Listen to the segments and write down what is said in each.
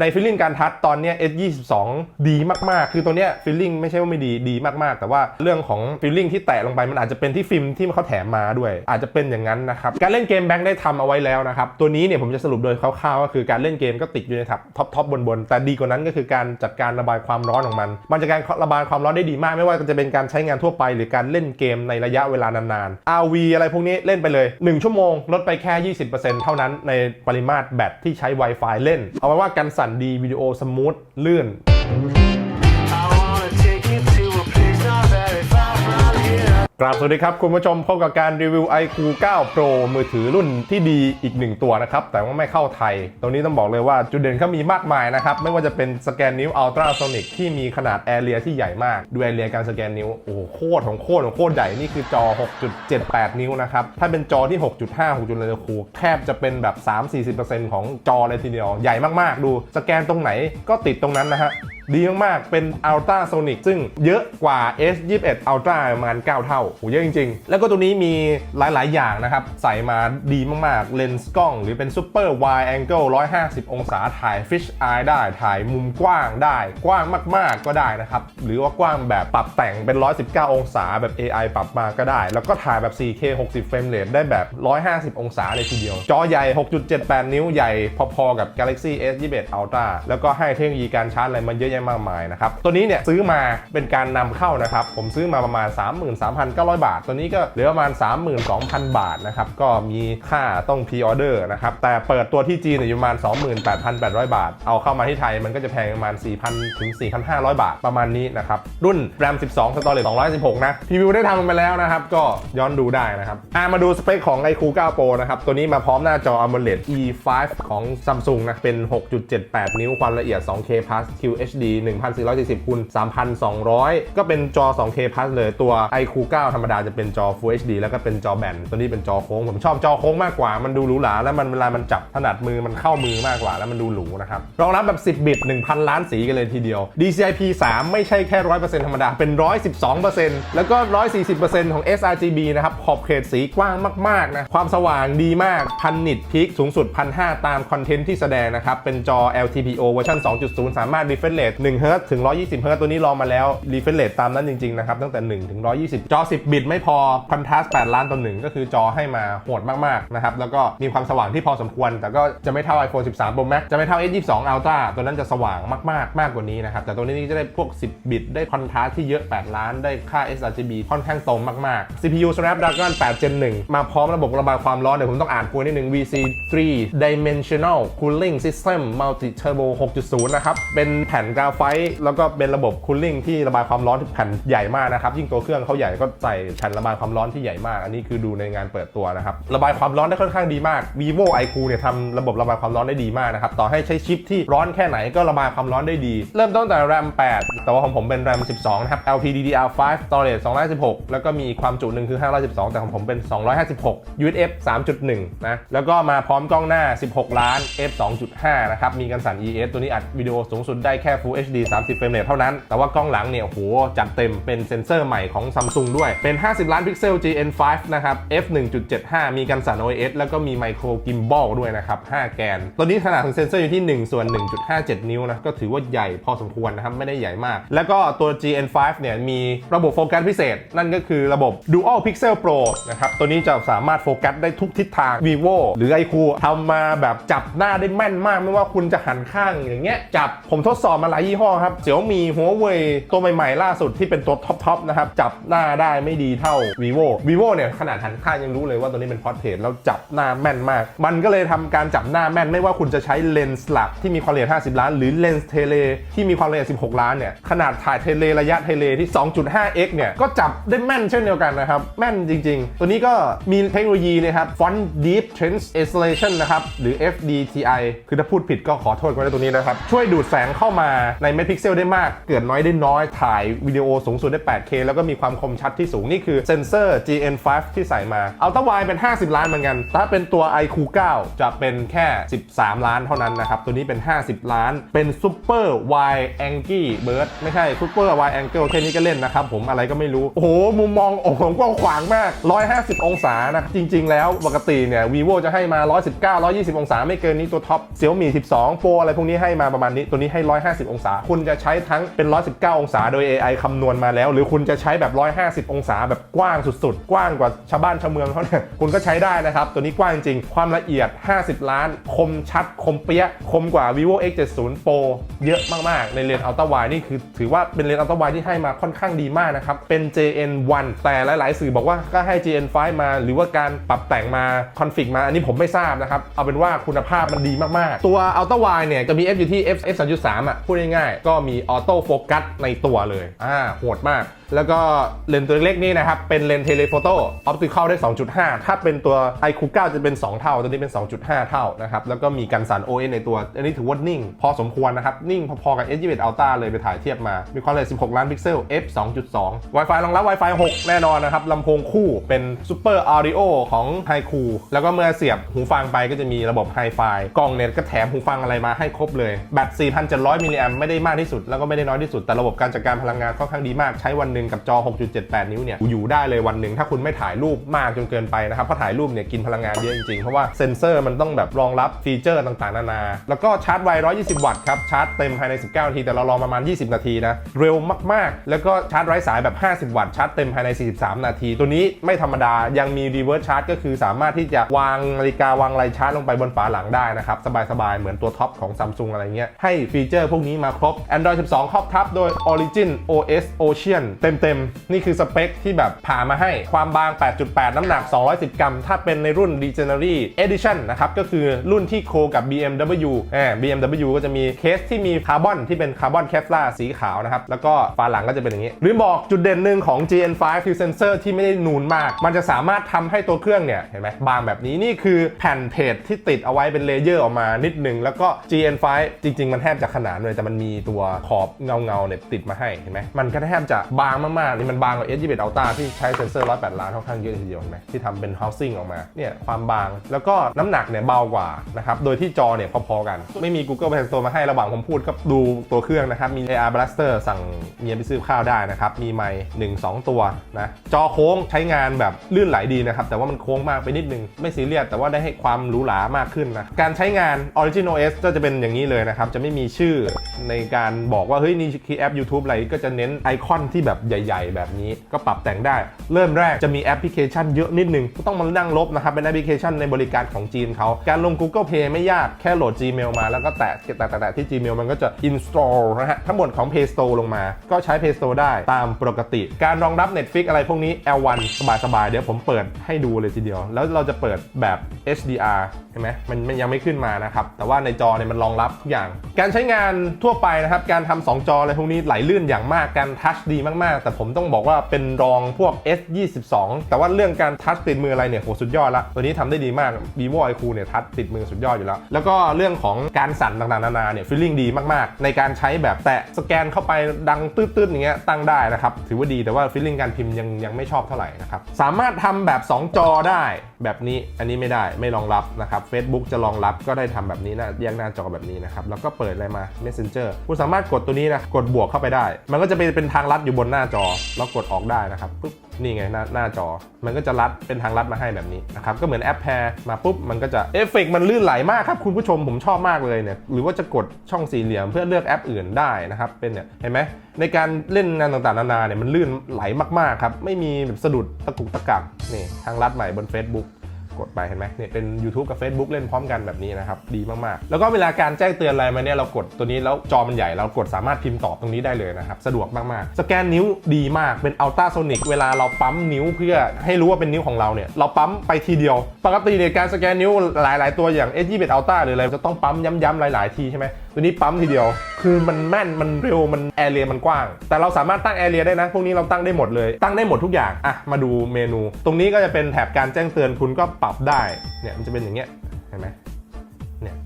ในฟีลลิ่งการทัชตอนเนี้ย S22 ดีมากๆ คือตัวเนี้ยฟีลลิ่งไม่ใช่ว่าไม่ดีดีมากๆ แต่ว่าเรื่องของฟีลลิ่งที่แตะลงไปมันอาจจะเป็นที่ฟิล์มที่เขาแถมมาด้วย อาจจะเป็นอย่างนั้นนะครับ การเล่นเกมแบงค์ได้ทำเอาไว้แล้วนะครับ ตัวนี้เนี่ยผมจะสรุปโดยคร่าวๆก็คือการเล่นเกมก็ติดอยู่ในท็อปท็อปท็อปบนๆ แต่ดีกว่านั้นก็คือการจัดการระบายความร้อนของมัน มันจะการระบายความร้อนได้ดีมาก ไม่ว่าจะเป็นการใช้งานทั่วไป หรือการเล่นเกมในระยะเวลานานๆ RV อะไรพวกนี้เล่นไปเลย 1 ชั่วโมงลดไปแค่ 20%เท่านั้นในปริมาตรแบตที่ใช้ Wi-Fi เล่น เอาไว้ว่ากันสนดีวิดีโอสมูทลื่น กราบสวัสดีครับ คุณผู้ชมพบกับการรีวิว iQ 9 Pro มือถือรุ่นที่ดีอีกหนึ่งตัวนะครับ แต่ว่าไม่เข้าไทย ตรงนี้ต้องบอกเลยว่าจุดเด่นเขามีมากมายนะครับ ไม่ว่าจะเป็นสแกนนิ้ว Ultrasonic ที่มีขนาดแอเรียที่ใหญ่มาก ดูแอเรียการสแกนนิ้ว โอ้โหโคตรของโคตรของโคตรใหญ่ นี่คือจอ 6.78 นิ้วนะครับ ถ้าเป็นจอที่ 6.5 6.1เลยโอ้แทบจะเป็นแบบ 3-40%ของจอเลยทีเดียวใหญ่มากๆ ดูสแกนตรงไหนก็ติดตรงนั้นนะฮะ ดีมากๆ เป็น Ultra Sonic ซึ่งเยอะกว่า S21 Ultra ประมาณ 9 เท่าโหเยอะจริง ๆ แล้วก็ตัวนี้มีหลาย ๆ อย่างนะครับ ใส่มาดีมาก ๆ เลนส์กล้อง หรือเป็น Super Wide Angle 150 องศาถ่าย Fish Eye ได้ ถ่ายมุมกว้างได้ กว้างมาก ๆ ก็ได้นะครับ หรือว่ากว้างแบบปรับแต่งเป็น 119 องศาแบบ AI ปรับมาก็ได้ แล้วก็ถ่ายแบบ 4K 60 เฟรมเรทได้แบบ 150 องศาเลยทีเดียว จอใหญ่ 6.78 นิ้วใหญ่พอ ๆ กับ Galaxy S21 Ultra แล้วก็ให้เทคโนโลยีการชาร์จอะไรมาเยอะยะมากมายนะครับ ตัวนี้เนี่ยซื้อมาเป็นการนำเข้านะครับ ผมซื้อมาประมาณ 33,900 บาท ตัวนี้ก็เหลือประมาณ 32,000 บาทนะครับ ก็มีค่าต้องพ r ออเดอร์นะครับ แต่เปิดตัวที่จีนอยู่ประมาณ 28,800 บาท เอาเข้ามาที่ไทยมันก็จะแพงประมาณ 4,000 ถึง 4,500 บาทประมาณนี้นะครับ รุ่น RAM 12 Storage 216 นะพรีวิวได้ทำมาแล้วนะครับ ก็ย้อนดูได้นะครับอะมาดูสเปคของ iQ 9 Pro นะครับ ตัวนี้มาพร้อมหน้าจอ AMOLED E5 ของ Samsung นะ เป็น 6.78 นิ้วความละเอียด 2K Plus QHD 1440คูณ3,200 ก็เป็นจอ 2K Plus เลยตัว iQ 9 ธรรมดาจะเป็นจอ Full HD แล้วก็เป็นจอแบนตัวนี้เป็นจอโค้ง ผมชอบจอโค้งมากกว่า มันดูหรูหราแล้วมันเวลามันจับถนัดมือมันเข้ามือมากกว่าแล้วมันดูหรูนะครับ รองรับแบบ 10 บิต 1,000 ล้านสีกันเลยทีเดียว DCI-P 3 ไม่ใช่แค่ 100%ธรรมดา เป็น 112%แล้วก็ 140%ของ sRGB นะครับ ขอบเขตสีกว้างมากๆนะ ความสว่างดีมาก พันนิตพีคสูงสุด1,500ตามคอนเทนต์ที่แสดงนะครับ เป็นจอ LTPO เวอร์ชัน2.0 สามารถ refresh rate 1 Hz ถึง 120 Hz ตัวนี้ลองมาแล้ว refresh rate ตามนั้นจริงๆนะครับตั้งแต่ 1 ถึง 120 จอ 10 บิตไม่พอ contrast 8ล้านต่อ1ก็คือจอให้มาโหดมากๆนะครับแล้วก็มีความสว่างที่พอสมควร แต่ก็จะไม่เท่า iPhone 13 Pro Max จะไม่เท่า S22 Ultra ตัวนั้นจะสว่างมากๆ มากกว่านี้นะครับแต่ตัวนี้จะได้พวก 10 บิตได้ contrast ที่เยอะ 8 ล้านได้ค่า sRGB ค่อนข้างตรงมากๆ CPU Snapdragon 8 Gen 1มาพร้อมระบบระบายความร้อนเดี๋ยวผมต้องอ่านพูดนิดนึง VC3 Dimensional Cooling System Multi Turbo 6.0 นะครับเป็นแผ่นกราไฟแล้วก็เป็นระบบ cooling ที่ระบายความร้อนแผ่นใหญ่มากนะครับ ยิ่งตัวเครื่องเขาใหญ่ก็ใส่แผ่นระบายความร้อนที่ใหญ่มาก อันนี้คือดูในงานเปิดตัวนะครับ ระบายความร้อนได้ค่อนข้างดีมาก vivo iQ เนี่ยทำระบบระบายความร้อนได้ดีมากนะครับ ต่อให้ใช้ชิปที่ร้อนแค่ไหนก็ระบายความร้อนได้ดี เริ่มต้นแต่ RAM 8 แต่ว่าของผมเป็น RAM 12 นะครับ LPDDR5 storage 216แล้วก็มีความจุหนึ่งคือ 512 แต่ของผมเป็น 256 UHF 3.1 นะ แล้วก็มาพร้อมกล้องหน้า 16 ล้าน f 2.5 นะครับ มีกันสั่น ES ตัวนี้อัดวิดีโอสูงสุดได้แค่ Full HD 30 เฟรมเรทเท่านั้น แต่ว่ากล้องหลังเนี่ยโหจัดเต็มเป็นเซ็นเซอร์ใหม่ของ Samsung ด้วย เป็น 50 ล้านพิกเซล GN5 นะครับ f 1.75 มีกันสั่น OIS แล้วก็มีไมโครกิมบอลด้วยนะครับ 5 แกน ตัวนี้ขนาดของเซ็นเซอร์อยู่ที่ 1 ส่วน 1.57 นิ้วนะ ก็ถือว่าใหญ่พอสมควรนะครับ ไม่ได้ใหญ่มาก แล้วก็ตัว GN5 เนี่ยมีระบบโฟกัสพิเศษ นั่นก็คือระบบ Dual Pixel Pro นะครับ ตัวนี้จะสามารถโฟกัสได้ทุกทิศทาง vivo หรือ iQ ทำมาแบบจับหน้าได้แม่นมาก ไม่ว่าคุณจะหันข้างอย่างเงี้ยจับผมทดสอบมาหลายยี่ห้อครับเสี่ยวมีหัวเว่ยตัวใหม่ๆ ล่าสุดที่เป็นตัวท็อปๆนะครับจับหน้าได้ไม่ดีเท่า vivo vivo เนี่ยขนาดหันข้างยังรู้เลยว่าตัวนี้เป็นพอร์เทรตแล้วจับหน้าแม่นมาก มันก็เลยทำการจับหน้าแม่นไม่ว่าคุณจะใช้เลนส์หลักที่มีความละเอียด 50 ล้าน หรือเลนส์เทเลที่มีความละเอียด 16 ล้านเนี่ยขนาดถ่ายเทเลระยะเทเลที่ 2.5x เนี่ยก็จับได้แม่นเช่นเดียวกันนะครับแม่นจริง ๆ ตัวนี้ก็มีเทคโนโลยีนะครับ Font Deep Translation นะครับหรือ FDTI คือถ้าพูดผิดก็ขอโทษกันในตัวนี้นะครับช่วยดูดแสงเข้ามาในเมกพิกเซลได้มาก เกิดน้อยได้น้อย ถ่ายวิดีโอสูงสุดได้ 8K แล้วก็มีความคมชัดที่สูง นี่คือเซนเซอร์ GN5 ที่ใส่มา เอัลตร้าไวเป็น 50 ล้านเหมือนกัน ถ้าเป็นตัว iQ 9 จะเป็นแค่ 13 ล้านเท่านั้นนะครับ ตัวนี้เป็น 50 ล้าน เป็นซูเปอร์ไวแองกี้เบิร์ดไม่ใช่ซูเปอร์ไวแองเกิลแค่นี้ก็เล่นนะครับผมอะไรก็ไม่รู้ โอ้โห มุมมองโอ้โหกว้างขวางมาก 150 องศานะจริง ๆ แล้วปกติเนี่ย vivo จะให้มา 119 120 องศา ไม่เกินนี้ตัวท็อป Xiaomi 12 Pro อะไรพวกนี้ให้มาประมาณนี้ตัวนี้ให้ 150องศา คุณจะใช้ทั้งเป็น 119 องศาโดย AI คำนวณมาแล้ว หรือคุณจะใช้แบบ 150 องศาแบบกว้างสุดๆ กว้างกว่าชาวบ้านชาวเมืองเขาเนี่ยคุณก็ใช้ได้นะครับ ตัวนี้กว้างจริง ความละเอียด 50 ล้าน คมชัด คมเปี้ยคมกว่า vivo x70 pro เยอะมากๆ ในเลนส์ ultra wide นี่คือ ถือว่าเป็นเลนส์ ultra wide ที่ให้มาค่อนข้างดีมากนะครับ เป็น JN1 แต่หลาย ๆ สื่อบอกว่าก็ให้ JN5 มาหรือว่าการปรับแต่งมาคอนฟิกมาอันนี้ผมไม่ทราบนะครับเอาเป็นว่าคุณภาพมันดีมากๆ ตัว ultra wide เนี่ยจะมี f อยู่ที่ f f 3.3อะพูดง่ายๆ ก็มีออโต้โฟกัสในตัวเลย อ่า โหดมากแล้วก็เลนส์ตัวเล็กนี่นะครับ เป็นเลนส์เทเลโฟโต้ออปติคอลได้ 2.5 ถ้าเป็นตัว iQ 9 จะเป็น 2 เท่า ตัวนี้เป็น 2.5 เท่านะครับ แล้วก็มีกันสั่น OS ในตัว อันนี้ถือว่านิ่ง พอสมควรนะครับ นิ่งพอๆกับ S21 Ultra เลยไปถ่ายเทียบมา มีความละเอียด 16 ล้านพิกเซล f 2.2 Wi-Fi รองรับ Wi-Fi 6 แน่นอนนะครับลำโพงคู่เป็น Super Audio ของ h i q u แล้วก็เมื่อเสียบหูฟังไปก็จะมีระบบ Hi-Fi กล่องเน็ตก็แถมหูฟังอะไรมาให้ครบเลยแบต4,700มิลลิแอมไม่ได้มากที่สุดแล้วก็ไม่ได้น้อยที่สุดแต่ระบบการจัดการพลังงานค่อนข้างดีมากใช้วันหนึ่งกับจอ 6.78 นิ้วเนี่ยอยู่ได้เลยวันหนึ่งถ้าคุณไม่ถ่ายรูปมากจนเกินไปนะครับเพราะถ่ายรูปเนี่ยกินพลังงานเยอะจริงๆ เพราะว่าเซ็นเซอร์มันต้องแบบรองรับฟีเจอร์ต่างๆ นานา แล้วก็ชาร์จไว 120 วัตต์ครับ ชาร์จเต็มภายใน 19 นาที แต่เรารองประมาณ 20 นาทีนะ เร็วมากๆ แล้วก็ชาร์จไร้สายแบบ 50 วัตต์ ชาร์จเต็มภายใน 43 นาที ตัวนี้ไม่ธรรมดา ยังมีรีเวิร์สชาร์จก็คือสามารถที่จะวางนาฬิกาวางไรชาร์จลงไปบนฝาหลังได้นะครับ สบายๆ เหมือนตัวท็อปของ Samsung อะไรเงี้ย ให้ฟีเจอร์พวกนี้มาครบ Android 12 ครอบทับโดย Origin OS Ocean เต็มๆ นี่คือสเปคที่แบบผ่ามาให้ความบาง 8.8 น้ำหนัก 210 กรัม ถ้าเป็นในรุ่น Regenery Edition นะครับ ก็คือรุ่นที่โคกับ BMW แหม BMW ก็จะมีเคสที่มีคาร์บอนที่เป็นคาร์บอนแคฟลาสีขาวนะครับ แล้วก็ฝาหลังก็จะเป็นอย่างนี้ หรือบอกจุดเด่นหนึ่งของ GN5 คือเซนเซอร์ที่ไม่ได้นูนมาก มันจะสามารถทำให้ตัวเครื่องเนี่ย เห็นไหมบางแบบนี้นี่คือแผ่นเพจที่ติดเอาไว้เป็นเลเยอร์ออกมานิดนึง แล้วก็ GN5 จริง ๆ มันแทบจะขนานเลยแต่มันมีตัวขอบเงาๆเนี่ยติดมาให้เห็นไหมมันก็แทบจะบางมากๆนี่มันบางกว่า S21 Ultra ที่ใช้เซนเซอร์ 108 ล้านค่อนข้างเยอะทีเดียวเห็นไหมที่ทำเป็น housing ออกมาเนี่ยความบางแล้วก็น้ำหนักเนี่ยเบากว่านะครับโดยที่จอเนี่ยพอๆกัน ไม่มี Google Play Store มาให้ระหว่างผมพูดก็ดูตัวเครื่องนะครับมี AR Blaster สั่งเมียไปซื้อข้าวได้นะครับมีไมค์หนึ่งสองตัวนะจอโค้งใช้งานแบบลื่นไหลดีนะครับแต่ว่ามันโค้งมากไปนิดนึงไม่ซีเรียสแต่ว่าได้ให้ความหรูหรามากขึ้นนะการใช้งาน Origin OS ก็จะเป็นอย่างนี้เลยนะครับจะไม่มีชื่อในการบอกว่าเฮ้ยนี่คือแอป YouTube อะไรก็จะเน้นไอคอนที่แบบใหญ่ ๆ แบบนี้ก็ปรับแต่งได้ เริ่มแรกจะมีแอปพลิเคชันเยอะนิดนึงก็ต้องมานั่งลบนะครับ เป็นแอปพลิเคชันในบริการของจีนเขา การลง Google Play ไม่ยากแค่โหลด Gmail มาแล้วก็แตะแตะแตะที่ Gmail มันก็จะ install นะฮะทั้งหมดของ Play Store ลงมา ก็ใช้ Play Store ได้ตามปกติ การรองรับ Netflix อะไรพวกนี้ L1 สบายๆเดี๋ยวผมเปิดให้ดูเลยทีเดียว แล้วเราจะเปิดแบบ HDR ห็นไหมมันมันยังไม่ขึ้นมานะครับ แต่ว่าในจอเนี่ยมันรองรับทุกอย่าง การใช้งานทั่วไปนะครับ การทำสองจออะไรพวกนี้ไหลลื่นอย่างมาก การทัชดีมากๆ แต่ผมต้องบอกว่าเป็นรองพวก S22 แต่ว่าเรื่องการทัชติดมืออะไรเนี่ยโหสุดยอดละ ตัวนี้ทำได้ดีมาก vivo iQ เนี่ยทัชติดมือสุดยอดอยู่แล้ว แล้วก็เรื่องของการสั่นต่างๆนานาเนี่ยฟีลลิ่งดีมากๆ ในการใช้แบบแตะสแกนเข้าไปดังตืดๆอย่างเงี้ยตั้งได้นะครับ ถือว่าดีแต่ว่าฟีลลิ่งการพิมพ์ยังยังไม่ชอบเท่าไหร่นะครับ สามารถทำแบบ 2 จอได้แบบนี้อันนี้ไม่ได้ไม่รองรับนะครับ Facebook จะรองรับก็ได้ทำแบบนี้นะแยกหน้าจอแบบนี้นะครับ แล้วก็เปิดอะไรมา Messenger คุณสามารถกดตัวนี้นะกดบวกเข้าไปได้ มันก็จะเป็นเป็นทางลัดอยู่บนหน้าจอแล้วกดออกได้นะครับปุ๊บนี่ไงหน้าหน้าจอ มันก็จะลัดเป็นทางลัดมาให้แบบนี้นะครับก็เหมือนแอปแพรมาปุ๊บมันก็จะเอฟเฟกต์มันลื่นไหลมากครับคุณผู้ชมผมชอบมากเลยเนี่ยหรือว่าจะกดช่องสี่เหลี่ยมเพื่อเลือกแอปอื่นได้นะครับเป็นเนี่ยเห็นไหมในการเล่นงานต่างๆนานาเนี่ยมันลื่นไหลมากๆครับไม่มีแบบสะดุดตะกุกตะกักนี่ทางลัดใหม่บน Facebook กดไปเห็นไหมเนี่ยเป็น YouTube กับ Facebook เล่นพร้อมกันแบบนี้นะครับ ดีมากๆ แล้วก็เวลาการแจ้งเตือนอะไรมาเนี่ยเรากดตัวนี้แล้วจอมันใหญ่เรากดสามารถพิมพ์ตอบตรงนี้ได้เลยนะครับสะดวกมากๆ สแกนนิ้วดีมากเป็นอัลตราโซนิกเวลาเราปั๊มนิ้วเพื่อให้รู้ว่าเป็นนิ้วของเราเนี่ยเราปั๊มไปทีเดียว ปกติในการสแกนนิ้วหลาย ๆ ตัวอย่าง S21 Ultra หรืออะไรจะต้องปั๊มย้ำๆหลาย ๆ ทีใช่ไหม ตัวนี้ปั๊มทีเดียว คือมันแม่น มันเร็ว มันแอเรียมันกว้าง แต่เราสามารถตั้งแอเรียได้นะ พวกนี้เราตั้งได้หมดเลย ตั้งได้หมดทุกอย่าง อะ มาดูเมนู ตรงนี้ก็จะเป็นแถบการแจ้งเตือนคุณก็ปรับได้ เนี่ย มันจะเป็นอย่างเงี้ย เห็นไหมเนี่ย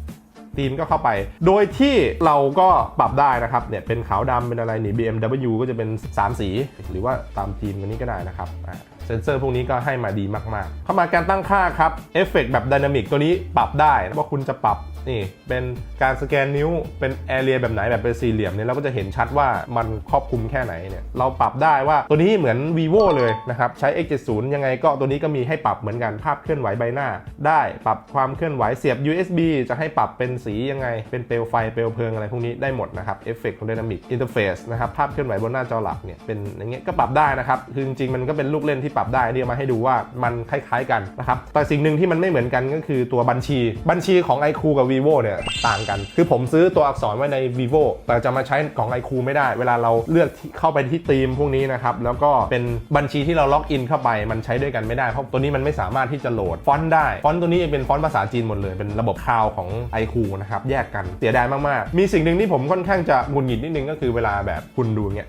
ธีมก็เข้าไป โดยที่เราก็ปรับได้นะครับ เนี่ย เป็นขาวดำเป็นอะไรนี่ BMW ก็จะเป็น 3 สี หรือว่าตามธีมกันนี้ก็ได้นะครับอ่าเซนเซอร์พวกนี้ก็ให้มาดีมากๆ เข้ามาการตั้งค่าครับเอฟเฟกแบบดินามิกตัวนี้ปรับได้ว่าคุณจะปรับนี่เป็นการสแกนนิ้วเป็นแอเรียแบบไหนแบบเป็นสี่เหลี่ยมเนี่ยเราก็จะเห็นชัดว่ามันครอบคลุมแค่ไหนเนี่ยเราปรับได้ว่าตัวนี้เหมือน vivo เลยนะครับใช้ X70 ยังไงก็ตัวนี้ก็มีให้ปรับเหมือนกันภาพเคลื่อนไหวใบหน้า ได้ปรับความเคลื่อนไหวเสียบ USB จะให้ปรับเป็นสียังไง เป็นเปลวไฟเปลวเพลิงอะไรพวกนี้ได้หมดนะครับเอฟเฟกของ Dynamic Interface นะครับภาพเคลื่อนไหวบนหน้าจอหลักเนี่ยเป็นอย่างเงี้ยก็ปรับได้นะครับคือจริงๆมันก็เป็นลูกเล่นที่ปรับได้เรียกมาให้ดูว่ามันคล้ายๆกันนะครับแต่สิ่งหนึ่งที่มันไม่เหมือนกันก็คือตัวบัญชี บัญชีของ iQOO กับ vivo เนี่ยต่างกัน คือผมซื้อตัวอักษรไว้ใน vivo แต่จะมาใช้ของ iQOO ไม่ได้ เวลาเราเลือกเข้าไปที่ธีมพวกนี้นะครับแล้วก็เป็นบัญชีที่เราล็อกอินเข้าไปมันใช้ด้วยกันไม่ได้เพราะตัวนี้มันไม่สามารถที่จะโหลดฟอนต์ได้ฟอนต์ตัวนี้เป็นฟอนต์ภาษาจีนหมดเลยเป็นระบบคลาวของ iQOO นะครับแยกกันเสียดายมากๆ มีสิ่งหนึ่งที่ผมค่อนข้างจะหงุดหงิดนิดนึงก็คือเวลาแบบคุณดูเงี้ย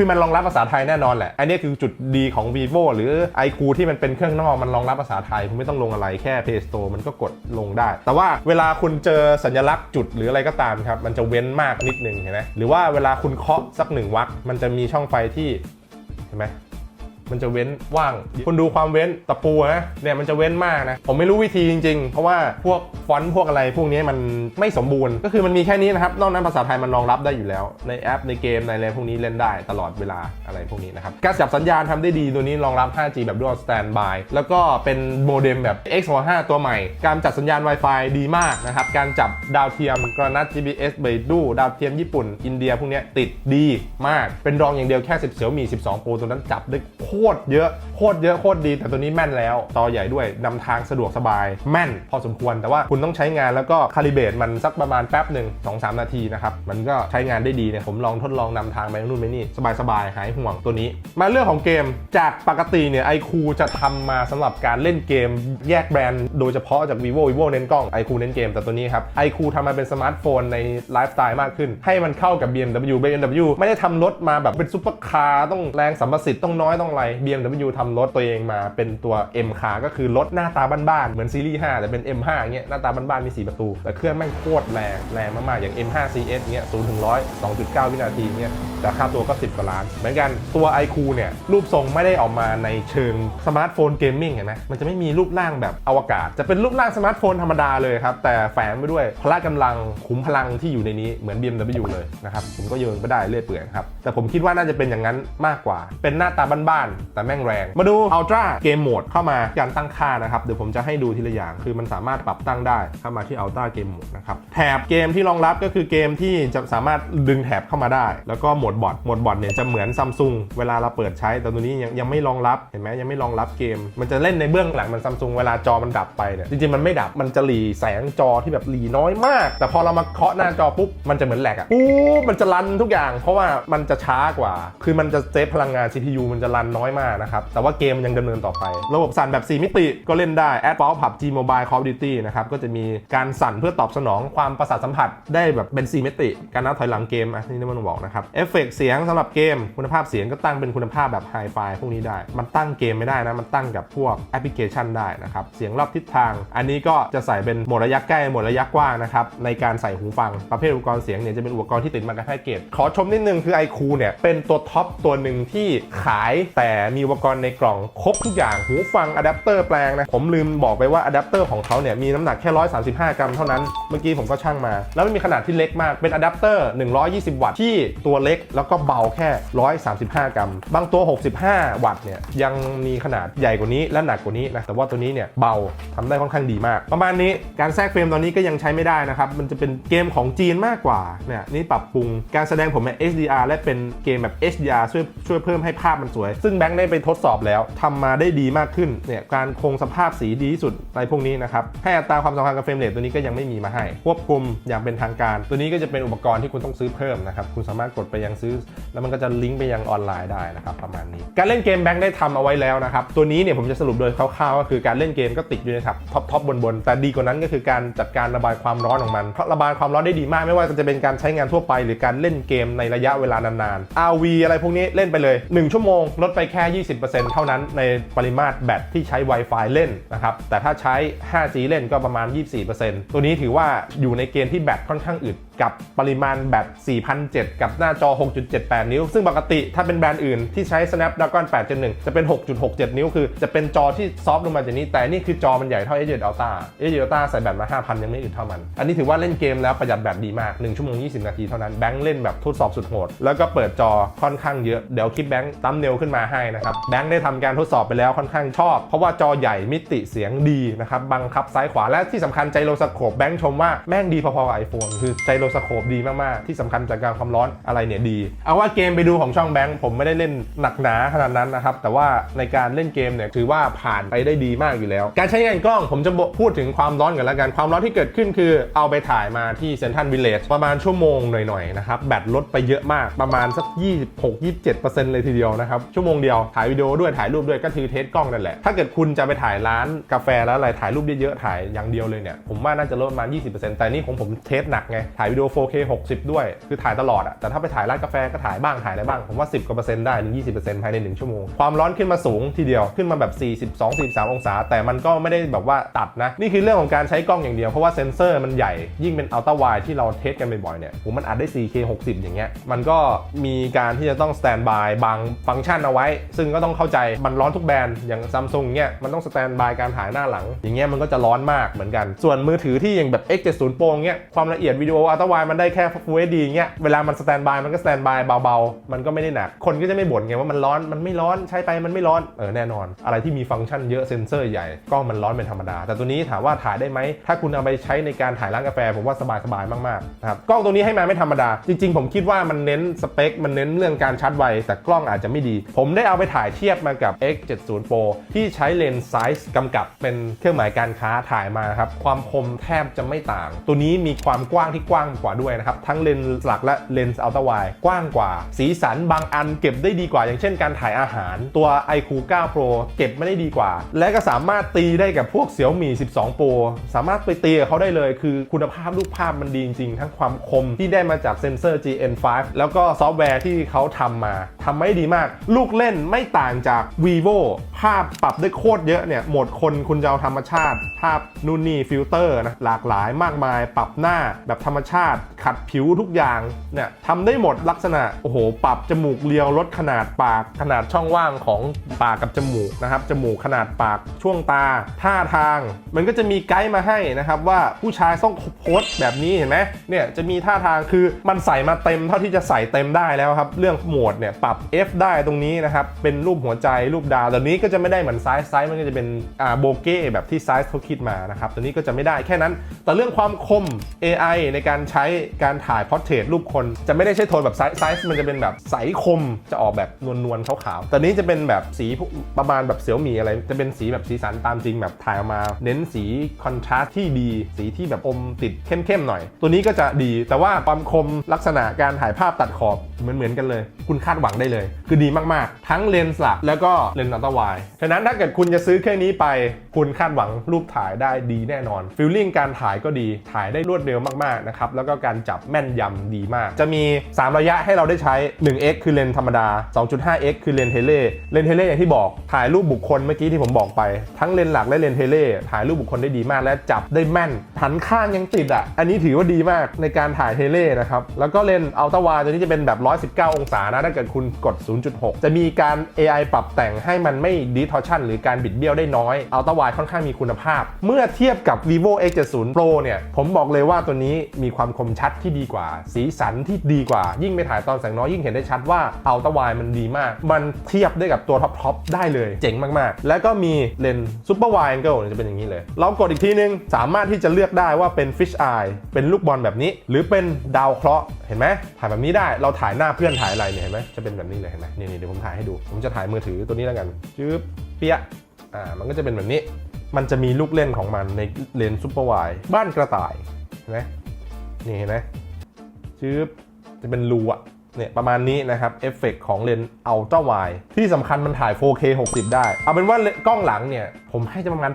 คือมันรองรับภาษาไทยแน่นอนแหละ อันนี้คือจุดดีของ vivo หรือ iQOO ที่มันเป็นเครื่องนอกมันรองรับภาษาไทยคุณไม่ต้องลงอะไรแค่ Play Store มันก็กดลงได้ แต่ว่าเวลาคุณเจอสัญลักษณ์จุดหรืออะไรก็ตามครับมันจะเว้นมากนิดนึงเห็นไหมหรือว่าเวลาคุณเคาะสักหนึ่งวักมันจะมีช่องไฟที่เห็นไหม มันจะเว้นว่าง คุณดูความเว้นตะปูนะเนี่ยมันจะเว้นมากนะ ผมไม่รู้วิธีจริง ๆ เพราะว่าพวกฟอนต์พวกอะไรพวกนี้มันไม่สมบูรณ์ ก็คือมันมีแค่นี้นะครับ นอกนั้นภาษาไทยมันรองรับได้อยู่แล้ว ในแอปในเกมในอะไรพวกนี้เล่นได้ตลอดเวลาอะไรพวกนี้นะครับการจับสัญญาณทำได้ดีตัวนี้รองรับ 5G แบบ Dual Standby แล้วก็เป็นโมเด็มแบบ X65 ตัวใหม่ การจัดสัญญาณ Wi-Fi ดีมากนะครับการจับดาวเทียมกระนัด GPS เบดูดาวเทียมญี่ปุ่น อินเดียพวกนี้ติดดีมากเป็นรองอย่างเดียวแค่10เสี่ยวมี 12 Pro ตัวนั้นจับได้โคตรเยอะโคตรเยอะโคตรดี แต่ตัวนี้แม่นแล้วจอใหญ่ด้วยนำทางสะดวกสบาย แม่นพอสมควร แต่ว่าคุณต้องใช้งานแล้วก็คาลิเบตมันสักประมาณแป๊บหนึ่ง2-3นาทีนะครับ มันก็ใช้งานได้ดีเนี่ยผมลองทดลองนำทางไปนู่นไปนี่ สบายๆ หายห่วงตัวนี้ มาเรื่องของเกมจากปกติเนี่ยไอคูจะทำมาสำหรับการเล่นเกมแยกแบรนด์โดยเฉพาะจาก vivo vivo เน้นกล้องไอคูเน้นเกมแต่ตัวนี้ครับไอคูทำมาเป็นสมาร์ทโฟนในไลฟ์สไตล์มากขึ้น ให้มันเข้ากับ BMW BMW ไม่ได้ทำรถมาแบบเป็นซุปเปอร์คาร์ต้องแรงสัมประสิทธิ์ต้องน้อยต้องไร BMW ทำรถตัวเองมาเป็นตัว M คาก็คือรถหน้าตาบ้านๆเหมือนซีรีส์5แต่เป็น M5 เงี้ยหน้าตาบ้านๆมี 4 ประตู แต่เครื่องแม่งโคตรแรงแรงมากๆอย่าง M5 CS เงี้ย0ถึง100 2.9 วินาทีเงี้ยแต่ค่าตัวก็ 10 กว่าล้าน เหมือนกันตัว iQ เนี่ยรูปทรงไม่ได้ออกมาในเชิงสมาร์ทโฟนเกมมิ่งเห็นไหมมันจะไม่มีรูปร่างแบบอวกาศ จะเป็นรูปร่างสมาร์ทโฟนธรรมดาเลยครับ แต่แฝงไปด้วยพละกำลังขุมพลังที่อยู่ในนี้เหมือน BMW เลยนะครับผมก็โยนไปได้เรื่อยเปื่อยครับแต่ผมคิดว่าน่าจะเป็นอย่างนั้นมากกว่า เป็นหน้าตาบ้านๆแต่แม่งแรง มาดู Ultra เกมโหมดเข้ามาการตั้งค่านะครับ เดี๋ยวผมจะให้ดูทีละอย่าง คือมันสามารถปรับตั้งได้เข้ามาที่ Ultra เกมโหมดนะครับ แถบเกมที่รองรับก็คือเกมที่จะสามารถดึงแถบเข้ามาได้ แล้วก็โหมดบอทโหมดบอทเนี่ยจะเหมือนซัมซุงเวลาเราเปิดใช้ แต่ตัวนี้ยังยังไม่รองรับเห็นไหมยังไม่รองรับเกม มันจะเล่นในเบื้องหลังมันซัมซุงเวลาจอมันดับไปเนี่ยจริงๆมันไม่ดับมันจะหลีแสงจอที่แบบหลีน้อยมาก แต่พอเรามาเคาะหน้าจอปุ๊บมันจะเหมือนแหลกอะปุ๊บมันจะรันทุกอย่าง เพราะว่ามันจะช้ากว่า คือมันจะเซฟพลังงาน CPU มันจะรันน้อยมากนะครับ แต่ว่าเกมยังดำเนินต่อไป ระบบสั่นแบบ 4 มิติก็เล่นได้ a d p o p PUBG Mobile Call of Duty นะครับ ก็จะมีการสั่นเพื่อตอบสนองความประสาทสัมผัสได้แบบเป็น 4 มิติ การนับถอยหลังเกมอะนี่ไม่ต้องบอกนะครับเอฟเฟกต์เสียงสำหรับเกมคุณภาพเสียงก็ตั้งเป็นคุณภาพแบบไฮไฟพวกนี้ได้ มันตั้งเกมไม่ได้นะมันตั้งกับพวกแอปพลิเคชันได้นะครับเสียงรอบทิศทาง อันนี้ก็จะใส่เป็นโหมดระยะใกล้โหมดระยะกว้างนะครับในการใส่หูฟังประเภทอุปกรณ์เสียงเนี่ยจะเป็นอุปกรณ์ที่ติดมากับแพ็กเกจขอชมนิดนึงคือ iQ เนี่ยเป็นตัวท็อปตัวหนึ่งที่ขายแต่มีอุปกรณ์ในกล่องครบทุกอย่างหูฟังอะแดปเตอร์แปลงนะ ผมลืมบอกไปว่าอะแดปเตอร์ของเขาเนี่ยมีน้ำหนักแค่ 135 กรัมเท่านั้น เมื่อกี้ผมก็ช่างมา แล้วมันมีขนาดที่เล็กมากเป็นอะแดปเตอร์ 120 วัตต์ที่ตัวเล็ก แล้วก็เบาแค่ 135 กรัม บางตัว 65 วัตต์เนี่ยยังมีขนาดใหญ่กว่านี้และหนักกว่านี้นะแต่ว่าตัวนี้เนี่ยเบาทำได้ค่อนข้างดีมาก ประมาณนี้การแทรกเฟรมตอนนี้ก็ยังใช้ไม่ได้นะครับมันจะเป็นเกมของจีนมากกว่าเนี่ยนี่ปรับปรุงการแสดงผมเป็น HDR และเป็นเกมแบบ HDR ช่วยช่วยเพิ่มให้ภาพมันสวย ซึ่งแบงค์ได้ไปทดสอบแล้วทำมาได้ดีมากขึ้นเนี่ยการคงสภาพสีดีที่สุดในพวกนี้นะครับให้อัตราความสำคัญกับเฟรมเรทตัวนี้ก็ยังไม่มีมาให้ ควบคุมอย่างเป็นทางการ ตัวนี้ก็จะเป็นอุปกรณ์ที่คุณต้องซื้อเพิ่มนะครับคุณสามารถกดไปยังซื้อ แล้วมันก็จะลิงก์ไปยังออนไลน์ได้นะครับประมาณนี้ การเล่นเกมแบงค์ได้ทำเอาไว้แล้วนะครับตัวนี้เนี่ยผมจะสรุปโดยคร่าวๆก็คือการเล่นเกมก็ติดอยู่ในแท็บท็อปท็อปบนๆแต่ดีกว่านั้นก็คือการจัดการระบายความร้อนของมันเพราะระบายความร้อนได้ดีมากไม่ว่าจะเป็นการใช้งานทั่วไป หรือการเล่นเกมในระยะเวลานานๆ RV อะไรพวกนี้เล่นไปเลย 1 ชั่วโมงลดไปแค่ 20%เท่านั้นในปริมาตรแบตที่ใช้ Wi-Fi เล่นนะครับ แต่ถ้าใช้ 5G เล่นก็ประมาณ 24%ตัวนี้ถือว่าอยู่ในเกณฑ์ที่แบตค่อนข้างอึด กับปริมาณแบต4,007 กับหน้าจอ 6.78 นิ้ว ซึ่งปกติถ้าเป็นแบรนด์อื่นที่ใช้ Snapdragon 8.1จะเป็น 6.67 นิ้ว คือจะเป็นจอที่ซอฟต์ลงมาจากนี้ แต่นี่คือจอมันใหญ่เท่า S7 Ultra S7 Ultra ใส่แบตมา 5,000 ยังไม่อึดเท่ามัน อันนี้ถือว่าเล่นเกมแล้วประหยัดแบตดีมาก 1 ชั่วโมง 20 นาทีเท่านั้น แบงค์เล่นแบบทดสอบสุดโหด แล้วก็เปิดจอค่อนข้างเยอะ เดี๋ยวคลิปแบงค์ตั้มเนลขึ้นมาให้นะครับ แบงค์ได้ทำการทดสอบไปแล้วค่อนข้างชอบ เพราะว่าจอใหญ่มิติเสียงดีนะครับ บังคับซ้ายขวา และที่สำคัญไจโรสโคปแบงค์ชมว่าแม่งดีพอๆกับไอโฟนคือไจโสโคปดีมากๆ ที่สำคัญจากการความร้อนอะไรเนี่ยดี เอาว่าเกมไปดูของช่องแบงค์ผมไม่ได้เล่นหนักหนาขนาดนั้นนะครับ แต่ว่าในการเล่นเกมเนี่ยถือว่าผ่านไปได้ดีมากอยู่แล้ว การใช้งานกล้องผมจะบอกพูดถึงความร้อนกันแล้วกันความร้อนที่เกิดขึ้นคือเอาไปถ่ายมาที่เซนทันวิลเลจประมาณชั่วโมงหน่อยๆนะครับแบตลดไปเยอะมากประมาณสัก 26-27%เลยทีเดียวนะครับชั่วโมงเดียวถ่ายวิดีโอด้วยถ่ายรูปด้วยก็คือเทสกล้องนั่นแหละถ้าเกิดคุณจะไปถ่ายร้านกาแฟแล้วอะไรถ่ายรูปเยอะๆถ่ายอย่างเดียวเลยเนี่ยผมว่าน่าจะลดประมาณ20%แต่นี่ของผมเทสหนักไงถ่ายวิดีโอ 4K 60 ด้วย คือถ่ายตลอดอะแต่ถ้าไปถ่ายร้านกาแฟก็ถ่ายบ้างถ่ายอะไรบ้าง ผมว่า 10กว่าเปอร์เซ็นต์ได้ถึง20%ภายใน 1 ชั่วโมง ความร้อนขึ้นมาสูงทีเดียวขึ้นมาแบบ 42 43 องศา แต่มันก็ไม่ได้แบบว่าตัดนะ นี่คือเรื่องของการใช้กล้องอย่างเดียวเพราะว่าเซนเซอร์มันใหญ่ยิ่งเป็นอัลตร้าไวที่เราเทสกันบ่อยๆเนี่ยผมมันอัดได้ 4K 60 อย่างเงี้ยมันก็มีการที่จะต้องสแตนบายบางฟังก์ชันเอาไว้ ซึ่งก็ต้องเข้าใจมันร้อนทุกแบรนด์อย่างซัมซุงเงี้ยมันต้องสแตนบายการถ่ายหน้าหลัง อย่างเงี้ยมันก็จะร้อนมากเหมือนกัน ส่วนมือถือที่อย่างแบบ X70 Pro เงี้ยความละเอียดวิดีโออัลตร้าไวมันได้แค่ Full HD เงี้ย เวลามันสแตนบายมันก็สแตนบายเบาๆ มันก็ไม่ได้หนัก คนก็จะไม่บ่นไงว่ามันร้อน มันไม่ร้อน ใช้ไปมันไม่ร้อน เออแน่นอน อะไรที่มีฟังก์ชันเยอะเซนเซอร์ใหญ่ กล้องมันร้อนเป็นธรรมดา แต่ตัวนี้ถามว่าถ่ายได้ไหม ถ้าคุณเอาไปใช้ในการถ่ายร้านกาแฟผมว่าสบายๆ มากๆ นะครับ กล้องตัวนี้ให้มาไม่ธรรมดา จริง ๆ ผมคิดว่ามันเน้นสเปค มันเน้นเรื่องการชาร์จไว แต่กล้องอาจจะไม่ดี ผมได้เอาไปถ่ายเทียบมากับ X70 Pro ที่ใช้เลนส์ไซส์กำกับเป็นเครื่องหมายการค้าถ่ายมาครับความคมแทบจะไม่ต่าง ตัวนี้มีความกว้างที่กว้างกว่าด้วยนะครับ ทั้งเลนส์หลักและเลนส์อัลตร้าไวกว้างกว่า สีสันบางอันเก็บได้ดีกว่า อย่างเช่นการถ่ายอาหาร ตัว iQ 9 Pro เก็บไม่ได้ดีกว่า และก็สามารถตีได้กับพวก Xiaomi 12 Pro สามารถไปตีกับเขาได้เลย คือคุณภาพรูปภาพมันดีจริงๆทั้งความคมที่ได้มาจากเซนเซอร์ GN5 แล้วก็ซอฟต์แวร์ที่เขาทำมา ทำไม่ดีมาก ลูกเล่นไม่ต่างจาก vivo ภาพปรับได้โคตรเยอะเนี่ยโหมดคนคุณจะเอาธรรมชาติ ภาพนู่นนี่ฟิลเตอร์นะหลากหลายมากมาย ปรับหน้าแบบธรรมชาติ ขัดผิวทุกอย่างเนี่ยทำได้หมดลักษณะโอ้โห ปรับจมูกเรียวลดขนาดปากขนาดช่องว่างของปากกับจมูกนะครับจมูกขนาดปากช่วงตา ท่าทาง มันก็จะมีไกด์มาให้นะครับว่าผู้ชายต้องโพสต์แบบนี้เห็นไหมเนี่ยจะมีท่าทางคือมันใส่มาเต็มเท่าที่จะใส่เต็มได้แล้วครับ เรื่องโหมดเนี่ยปรับ F ได้ตรงนี้นะครับ เป็นรูปหัวใจรูปดาวตัวนี้ก็จะไม่ได้เหมือนไซส์ไซส์มันก็จะเป็นอ่าโบเก้แบบที่ไซส์เขาคิดมานะครับตัวนี้ก็จะไม่ได้แค่นั้น แต่เรื่องความคม AI ในการใช้การถ่ายพอร์เทรตรูปคนจะไม่ได้ใช้โทนแบบไซส์ไซส์มันจะเป็นแบบใสคมจะออกแบบนวลๆขาวๆแต่นี้จะเป็นแบบสีประมาณแบบเสี่ยวหมีอะไร จะเป็นสีแบบสีสันตามจริงแบบถ่ายออกมา เน้นสีคอนทราสต์ที่ดี สีที่แบบอมติดเข้มๆหน่อย ตัวนี้ก็จะดี แต่ว่าความคมลักษณะการถ่ายภาพตัดขอบเหมือนๆกันเลย คุณคาดหวังได้เลย คือดีมากๆ ทั้งเลนส์หลักแล้วก็เลนส์อัลตร้าไวด์ฉะนั้นถ้าเกิดคุณจะซื้อเครื่องนี้ไปคุณคาดหวังรูปถ่ายได้ดีแน่นอนฟิลลิ่งการถ่ายก็ดีถ่ายได้รวดเร็วมากๆนะครับแล้วก็การจับแม่นยำดีมาก จะมี 3 ระยะให้เราได้ใช้ 1x คือเลนธรรมดา 2.5x คือเลนเทเลเลนเทเลอย่างที่บอกถ่ายรูปบุคคลเมื่อกี้ที่ผมบอกไป ทั้งเลนหลักและเลนเทเลถ่ายรูปบุคคลได้ดีมากและจับได้แม่นหันข้างยังติดอะอันนี้ถือว่าดีมากในการถ่ายเทเลนะครับแล้วก็เลนอัลตร้าวด์ตัวนี้จะเป็นแบบ 119 องศานะถ้าเกิดคุณกด 0.6 จะมีการ AI ปรับแต่งให้มันไม่ distortion หรือการบิดเบี้ยวได้น้อยอัลตร้าด์ค่อนข้างมีคุณภาพ เมื่อเทียบกับ vivo x70 pro เนี่ยผมบอกเลยว่าตัวนี้มีความคมชัดที่ดีกว่า สีสันที่ดีกว่า ยิ่งไปถ่ายตอนแสงน้อยยิ่งเห็นได้ชัดว่าอัลตร้าไวด์มันดีมาก มันเทียบได้กับตัวท็อปๆได้เลยเจ๋งมากๆ แล้วก็มีเลนส์ซูเปอร์ไวด์แองเกิลจะเป็นอย่างนี้เลย เรากดอีกทีนึง สามารถที่จะเลือกได้ว่าเป็น fish eye เป็นลูกบอลแบบนี้ หรือเป็นดาวเคราะห์เห็นไหมถ่ายแบบนี้ได้เราถ่ายหน้าเพื่อนถ่ายอะไรเนี่ยเห็นไหมจะเป็นแบบนี้เลยเห็นไหมนี่เดี๋ยวผมถ่ายให้ดู ผมจะถ่ายมือถือตัวนี้แล้วกันจึ๊บเปียะ อ่ามันก็จะเป็นแบบนี้ มันจะมีลูกเล่นของมันในเลนซูเปอร์ไวด์บ้านกระต่ายเห็นไหมนี่เห็นไหมชื้อจะเป็นรูอะ เนี่ยประมาณนี้นะครับเอฟเฟกของเลนส์อัลตร้าไวที่สำคัญมันถ่าย 4K 60 ได้ เอาเป็นว่ากล้องหลังเนี่ย ผมให้จะประมาณ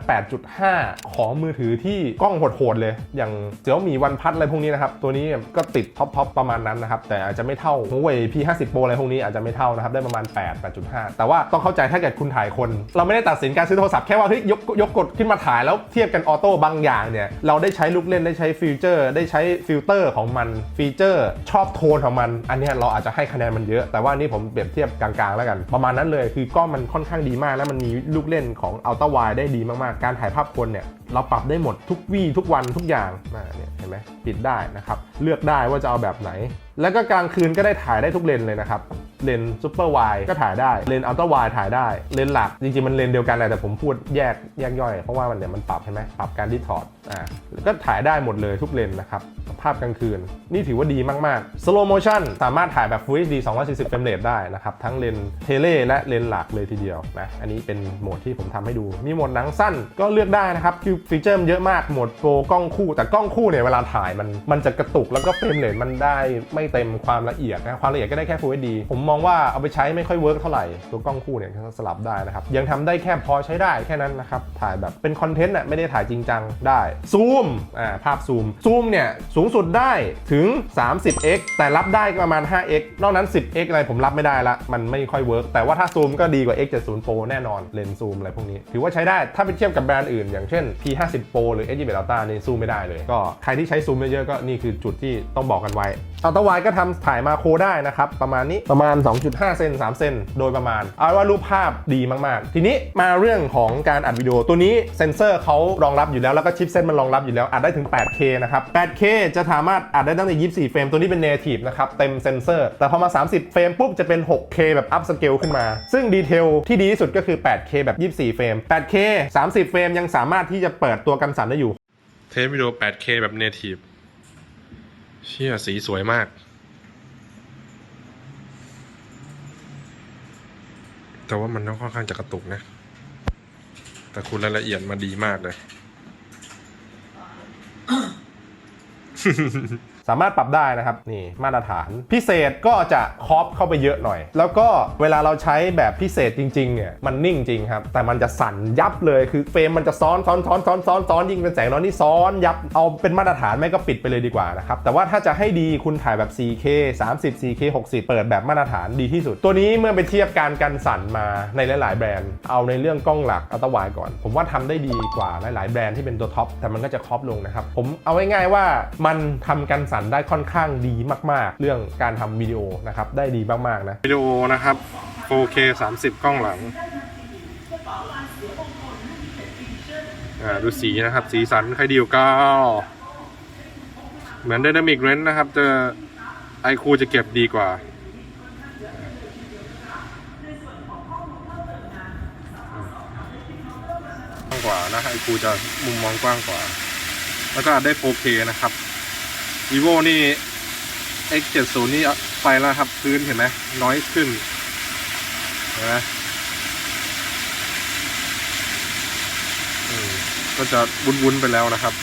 8.5 ของมือถือที่กล้องโหดๆเลย อย่างเจ้ามีวันพัดอะไรพวกนี้นะครับ ตัวนี้ก็ติดท็อปๆประมาณนั้นนะครับ แต่อาจจะไม่เท่า Huawei P50 Pro อะไรพวกนี้อาจจะไม่เท่านะครับ ได้ประมาณ 8 8.5 แต่ว่าต้องเข้าใจถ้าเกิดคุณถ่ายคน เราไม่ได้ตัดสินการซื้อโทรศัพท์แค่ว่าเฮ้ยยกยกกดขึ้นมาถ่ายแล้วเทียบกันออโต้บางอย่างเนี่ยเราได้ใช้ลูกเล่นได้ใช้ฟีเจอร์ ได้ใช้ฟิลเตอร์ของมันฟีเจอร์ชอบโทนของมันอันนี้เราอาจจะให้คะแนนมันเยอะ แต่ว่านี่ผมเปรียบเทียบกลางๆแล้วกัน ประมาณนั้นเลยคือกล้องมันค่อนข้างดีมาก แล้วมันมีลูกเล่นของอัลตร้าไวได้ดีมากๆ การถ่ายภาพคนเนี่ยเราปรับได้หมดทุกวี่ทุกวันทุกอย่างนะเนี่ยเห็นไหมปิดได้นะครับเลือกได้ว่าจะเอาแบบไหนแล้วก็กลางคืนก็ได้ถ่ายได้ทุกเลนเลยนะครับ เลนซูเปอร์ไวก็ถ่ายได้ เลนอัลตร้าไวถ่ายได้ เลนหลัก จริงๆ มันเลนเดียวกันแหละแต่ผมพูดแยกแยกย่อย เพราะว่ามันเนี่ยมันปรับใช่ไหมปรับการดิทอร์ดอ่าก็ถ่ายได้หมดเลยทุกเลนนะครับ ภาพกลางคืน นี่ถือว่าดีมากๆ slow motion สามารถถ่ายแบบ Full HD 240เฟรมเรทได้นะครับ ทั้งเลนเทเลและเลนหลักเลยทีเดียวนะอันนี้เป็นโหมดที่ผมทำให้ดู มีโหมดหนังสั้นก็เลือกได้นะครับคือฟีเจอร์มันเยอะมากโหมดโปรกล้องคู่ แต่กล้องคู่เนี่ยเวลาถ่ายมันมันจะกระตุกแล้วก็เฟรมเรทมันได้ไม่เต็มความละเอียดนะความละเอียดก็ได้แค่ Full HD ผมมองว่าเอาไปใช้ไม่ค่อยเวิร์กเท่าไหร่ตัวกล้องคู่เนี่ยสลับได้นะครับยังทำได้แค่พอใช้ได้แค่นั้นนะครับถ่ายแบบเป็นคอนเทนต์น่ะไม่ได้ถ่ายจริงจังได้ซูมอ่าภาพซูมซูมเนี่ยสูงสุดได้ถึง 30x แต่รับได้ประมาณ 5x นอกนั้น 10x อะไรผมรับไม่ได้ละมันไม่ค่อยเวิร์กแต่ว่าถ้าซูมก็ดีกว่า x70 Pro แน่นอนเลนส์ซูมอะไรพวกนี้ ถือว่าใช้ได้ถ้าไปเทียบกับแบรนด์อื่น อย่างเช่น P50 Pro หรือ S21 Ultra นี่ซูมไม่ได้เลย ก็ใครที่ใช้ซูมเยอะๆก็นี่คือจุดที่ต้องบอกกันไว้ อัลตร้าไวก็ทำถ่ายมาโครได้นะครับ ประมาณนี้ประมาณ 2.5 เซน3 เซนโดยประมาณ เอาว่ารูปภาพดีมากๆ ทีนี้มาเรื่องของการอัดวิดีโอตัวนี้เซนเซอร์เขารองรับอยู่แล้วแล้วก็ชิปเซตมันรองรับอยู่แล้วอัดได้ถึง 8K นะครับ 8K จะสามารถอัดได้ตั้งแต่ 24 เฟรมตัวนี้เป็น native นะครับเต็มเซนเซอร์ แต่พอมา 30 เฟรมปุ๊บจะเป็น 6K แบบ up scale ขึ้นมา ซึ่งดีเทลที่ดีที่สุดก็คือ 8K แบบ 24 เฟรม 8K 30 เฟรมยังสามารถที่จะเปิดตัวกันสั่นได้อยู่ เทสวิดีโอ 8K แบบ native เชี่ยสีสวยมาก แต่ว่ามันค่อนข้างจะกระตุกนะ แต่คุณรายละเอียดมาดีมากเลย สามารถปรับได้นะครับนี่มาตรฐาน พิเศษก็จะครอปเข้าไปเยอะหน่อย แล้วก็เวลาเราใช้แบบพิเศษจริงๆเนี่ยมันนิ่งจริงครับแต่มันจะสั่นยับเลยคือเฟรมมันจะซ้อนซ้อนซ้อนซ้อนซ้อนซ้อนยิ่งเป็นแสงน้อยนี่ซ้อนยับเอาเป็นมาตรฐานไม่ก็ปิดไปเลยดีกว่านะครับแต่ว่าถ้าจะให้ดีคุณถ่ายแบบ 4K 30 4K 60 เปิดแบบมาตรฐานดีที่สุด ตัวนี้เมื่อไปเทียบการกันสั่นมาในหลาย ๆ แบรนด์เอาในเรื่องกล้องหลักอัตร้าไวก่อน ผมว่าทำได้ดีกว่าหลาย ๆ แบรนด์ที่เป็นตัวท็อปแต่มันก็จะครอปลงนะครับผมเอาง่ายๆว่ามันทำกันสนได้ค่อนข้างดีมาก ๆ เรื่องการทำวิดีโอนะครับได้ดีมากๆนะวิดีโอนะครับ 4K 30 กล้องหลังอ่าดูสีนะครับ สีสันใครดีอยู่ก็เหมือน Dynamic Range นะครับจะไอคูจะเก็บดีกว่า้างกว่านะไอคูจะมุมมองกว้างกว่า แล้วก็ได้ 4K นะครับ อีโวนี่ X70 นี่ไปแล้วครับพื้นเห็นไหมน้อยขึ้นเห็นไหมอืมก็จะวุ้นๆไปแล้วนะครับ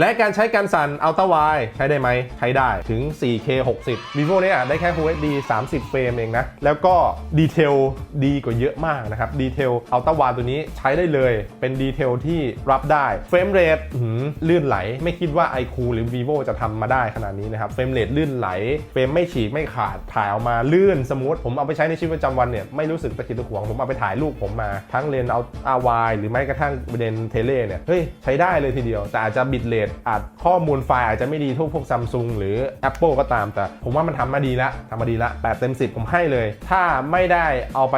และการใช้การสั่นอัลตร้าไวใช้ได้ไหม ใช้ได้ถึง 4K 60 vivo เนี่ยได้แค่ Full HD 30 เฟรมเองนะ แล้วก็ดีเทลดีกว่าเยอะมากนะครับดีเทลอัลตร้าไวตัวนี้ใช้ได้เลยเป็นดีเทลที่รับได้เฟรมเรทลื่นไหล ไม่คิดว่า iQOO หรือ vivo จะทำมาได้ขนาดนี้นะครับเฟรมเรทลื่นไหลเฟรมไม่ฉีกไม่ขาดถ่ายออกมาลื่นสมูทผมเอาไปใช้ในชีวิตประจำวันเนี่ยไม่รู้สึกตะกิดตะขวงผมเอาไปถ่ายรูปผมมาทั้งเลนส์เอาอาวายหรือไม่กระทั่งเลนส์เทเลเนี่ยเฮ้ยใช้ได้เลยทีเดียวแต่อาจจะบิตเรทอาจข้อมูลไฟล์อาจจะไม่ดีเท่าพวกซัมซุงหรือ Apple ก็ตาม แต่ผมว่ามันทำมาดีละทำมาดีละ8เต็ม10ผมให้เลย ถ้าไม่ได้เอาไป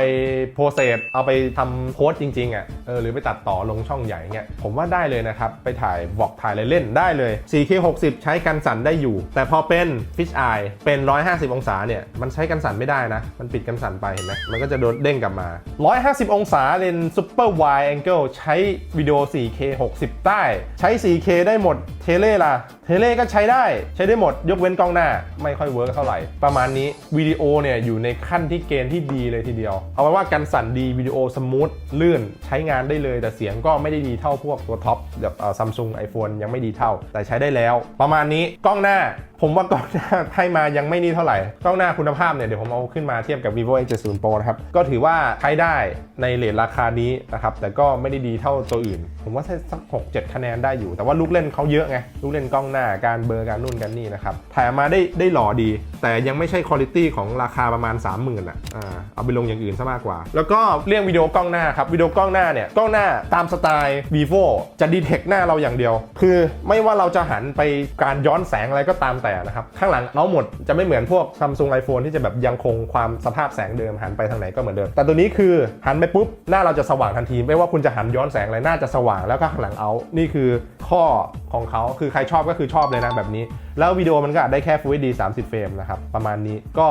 โปรเซสเอาไปทำโค้ดจริงๆอะเออหรือไปตัดต่อลงช่องใหญ่เงี้ยผมว่าได้เลยนะครับ ไปถ่ายวอกถ่ายอะไรเล่นได้เลย 4K 60 ใช้กันสั่นได้อยู่ แต่พอเป็น Fish Eye เป็น 150 องศาเนี่ยมันใช้กันสั่นไม่ได้นะ มันปิดกันสั่นไปเห็นไหมมันก็จะโดนเด้งกลับมา 150 องศาเลน Super Wide Angle ใช้วิดีโอ 4K 60ได้ใช้ 4K ได้หมดเทเล่ล่ะ เทเล่ก็ใช้ได้ ใช้ได้หมด ยกเว้นกล้องหน้า ไม่ค่อยเวิร์กเท่าไหร่ ประมาณนี้วิดีโอเนี่ยอยู่ในขั้นที่เกณฑ์ที่ดีเลยทีเดียว เอาไว้ว่ากันสั่นดีวิดีโอสมูทลื่นใช้งานได้เลย แต่เสียงก็ไม่ได้ดีเท่าพวกตัวท็อปแบบซัมซุงไอโฟนยังไม่ดีเท่า แต่ใช้ได้แล้ว ประมาณนี้กล้องหน้า ผมว่ากล้องหน้าให้มายังไม่นี่เท่าไหร่ กล้องหน้าคุณภาพเนี่ยเดี๋ยวผมเอาขึ้นมาเทียบกับ vivo x70 pro นะครับ ก็ถือว่าใช้ได้ในเลทราคานี้นะครับ แต่ก็ไม่ได้ดีเท่าตัวอื่น ผมว่าสัก 6 7 คะแนนได้อยู่ แต่ว่าลูกเล่นเขาเยอะไง ลูกเล่นกล้องหน้า การเบอร์การนู่นกันนี่นะครับ ถ่ายมาได้ได้หล่อดี แต่ยังไม่ใช่คุณภาพของราคาประมาณ 30,000อะอ่าเอาไปลงอย่างอื่นซะมากกว่า แล้วก็เรื่องวิดีโอกล้องหน้าครับวิดีโอกล้องหน้าเนี่ยกล้องหน้าตามสไตล์ vivo จะดีเทคหน้าเราอย่างเดียว คือไม่ว่าเราจะหันไปการย้อนแสงอะไรก็ตามแต่นะครับ ข้างหลังเอาหมดจะไม่เหมือนพวก Samsung iPhone ที่จะแบบยังคงความสภาพแสงเดิมหันไปทางไหนก็เหมือนเดิม แต่ตัวนี้คือหันไปปุ๊บหน้าเราจะสว่างทันที ไม่ว่าคุณจะหันย้อนแสงอะไรหน้าจะสว่างแล้วก็ข้างหลังเอา นี่คือข้อของเขาคือใครชอบก็คือชอบเลยนะแบบนี้ แล้ววิดีโอมันก็ได้แค่ Full HD 30 เฟรมนะครับประมาณนี้ก็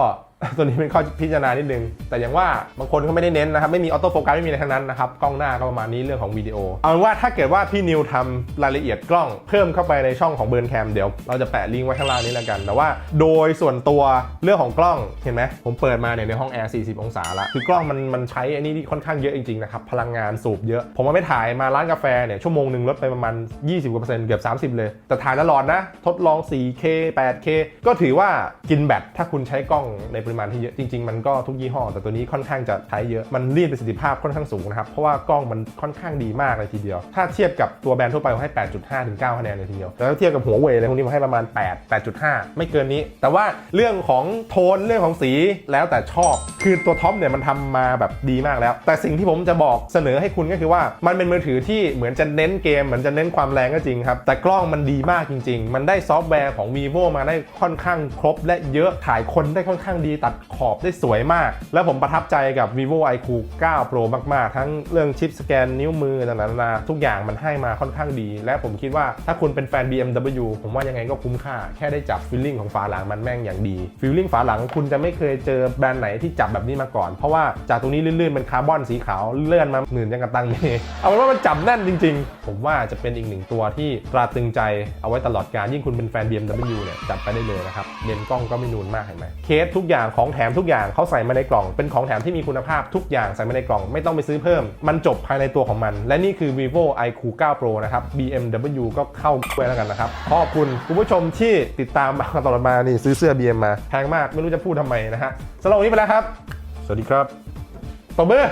ตัวนี้เป็นข้อพิจารณานิดนึง แต่อย่างว่าบางคนก็ไม่ได้เน้นนะครับ ไม่มีออโต้โฟกัสไม่มีอะไรทั้งนั้นนะครับ กล้องหน้าก็ประมาณนี้เรื่องของวิดีโอ เอาเป็นว่าถ้าเกิดว่าพี่นิวทำรายละเอียดกล้องเพิ่มเข้าไปในช่องของเบิร์นแคมเดี๋ยวเราจะแปะลิงก์ไว้ข้างล่างนี้แล้วกัน แต่ว่าโดยส่วนตัวเรื่องของกล้องเห็นไหมผมเปิดมาเนี่ยในห้องแอร์ 40 องศาละคือกล้องมันมันใช้อันนี้ที่ค่อนข้างเยอะจริงๆนะครับพลังงานสูบเยอะ ผมมาไม่ถ่ายมาร้านกาแฟเนี่ยชั่วโมงหนึ่งลดไปประมาณ 20กว่าเปอร์เซ็นต์เกือบ30 เลย แต่ถ่ายตลอดนะทดลอง 4K 8K ก็ถือว่ากินแบตถ้าคุณใช้กล้องในริมาณที่เยอะจริงๆ มันก็ทุกยี่ห้อ แต่ตัวนี้ค่อนข้างจะใช้เยอะมันรีดประสิทธิภาพค่อนข้างสูงนะครับเพราะว่ากล้องมันค่อนข้างดีมากเลยทีเดียว ถ้าเทียบกับตัวแบรนด์ทั่วไปผมให้ 8.5ถึง9คะแนนเลยทีเดียวแต่ถ้าเทียบกับหัวเว่ยอะไรพวกนี้ผมให้ประมาณ 8 8.5 ไม่เกินนี้ แต่ว่าเรื่องของโทนเรื่องของสีแล้วแต่ชอบคือตัวท็อปเนี่ยมันทำมาแบบดีมากแล้ว แต่สิ่งที่ผมจะบอกเสนอให้คุณก็คือว่ามันเป็นมือถือที่เหมือนจะเน้นเกมเหมือนจะเน้นความแรงก็จริงครับแต่กล้องมันดีมากจริง ๆ มันได้ซอฟต์แวร์ของ vivo มาได้ค่อนข้างครบและเยอะถ่ายคนได้ค่อนข้างดีตัดขอบได้สวยมาก แล้วผมประทับใจกับ vivo iQ 9 Pro มาก ๆ ทั้งเรื่องชิปสแกนนิ้วมือต่างๆนานาทุกอย่างมันให้มาค่อนข้างดี และผมคิดว่าถ้าคุณเป็นแฟน BMW ผมว่ายังไงก็คุ้มค่า แค่ได้จับฟีลลิ่งของฝาหลังมันแม่งอย่างดีฟีลลิ่งฝาหลังคุณจะไม่เคยเจอแบรนด์ไหนที่จับแบบนี้มาก่อน เพราะว่าจากตรงนี้ลื่นๆเป็นคาร์บอนสีขาวเลื่อนมาหมื่นยังกับตังเมเอาเป็นว่ามันจับแน่นจริง ๆ ผมว่าจะเป็นอีกหนึ่งตัวที่ตราตึงใจเอาไว้ตลอดการยิ่งคุณเป็นแฟน BMW เนี่ยจับไปได้เลยนะครับเลนกล้องก็ไม่นูนมากเห็นไหมเคสทุกอย่างของแถมทุกอย่างเขาใส่มาในกล่อง เป็นของแถมที่มีคุณภาพทุกอย่างใส่มาในกล่อง ไม่ต้องไปซื้อเพิ่ม มันจบภายในตัวของมัน และนี่คือ vivo iQ 9 Pro นะครับ BMW ก็เข้าด้วยแล้วกันนะครับขอบคุณคุณผู้ชมที่ติดตามมาตลอดมานี่ซื้อเสื้อ BM มาแพงมากไม่รู้จะพูดทำไมนะฮะสำหรับวันนี้ไปแล้วครับ สวัสดีครับตบมือ